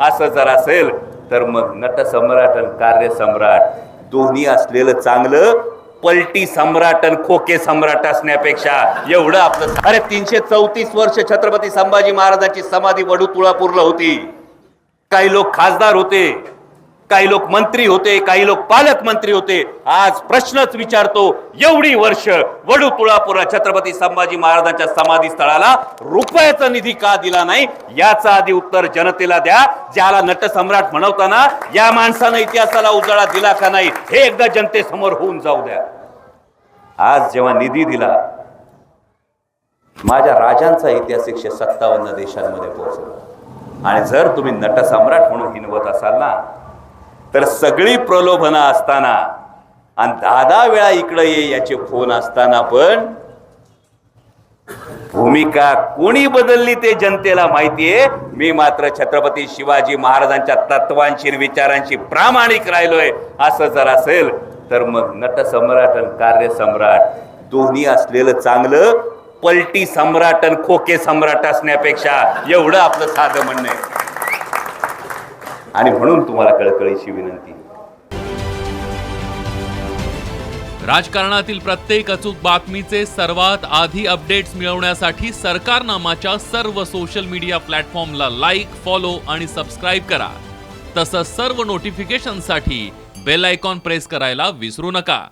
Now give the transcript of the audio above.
असं जर असेल तर मग नटसम्राट आणि कार्य सम्राट दोन्ही असलेलं चांगलं पलटी सम्राट आणि खोके सम्राट असण्यापेक्षा एवढं आपलं अरे तीनशे चौतीस वर्ष छत्रपती संभाजी महाराजांची समाधी वडू तुळापूरला होती. काही लोक खासदार होते. काही लोक मंत्री होते काही लोक पालकमंत्री होते. आज प्रश्नच विचारतो एवढी वर्ष वडू तुळापुरा छत्रपती संभाजी महाराजांच्या समाधी स्थळाला रुपयाचा निधी का दिला नाही? याचा आधी उत्तर जनतेला द्या. ज्याला नटसम्राट म्हणवताना या माणसानं इतिहासाला उजाळा दिला का नाही हे एकदा जनतेसमोर होऊन जाऊ द्या. आज जेव्हा निधी दिला माझ्या राजांचा इतिहास एकशे सत्तावन्न देशांमध्ये पोहोचला. आणि जर तुम्ही नटसम्राट म्हणून हिनवत असाल ना तर सगळी प्रलोभनं असताना आणि दहा दहा वेळा इकडं ये याचे फोन असताना पण भूमिका कोणी बदलली ते जनतेला माहितीये? मी मात्र छत्रपती शिवाजी महाराजांच्या तत्वांशी विचारांशी प्रामाणिक राहिलोय. असं जर असेल तर मग नटसम्राट आणि कार्य सम्राट दोन्ही असलेलं चांगलं पलटी सम्राट आणि खोके सम्राट असण्यापेक्षा एवढं आपलं साधं म्हणणं आहे. आणि म्हणून तुम्हाला कळकळीची विनंती. राजकारणातील प्रत्येक अचूक बातमीचे सर्वात आधी अपडेट्स मिळवण्यासाठी सरकारनामाच्या सर्व सोशल मीडिया प्लॅटफॉर्मला लाईक फॉलो आणि सबस्क्राईब करा. तसंच सर्व नोटिफिकेशनसाठी बेल आयकॉन प्रेस करायला विसरू नका.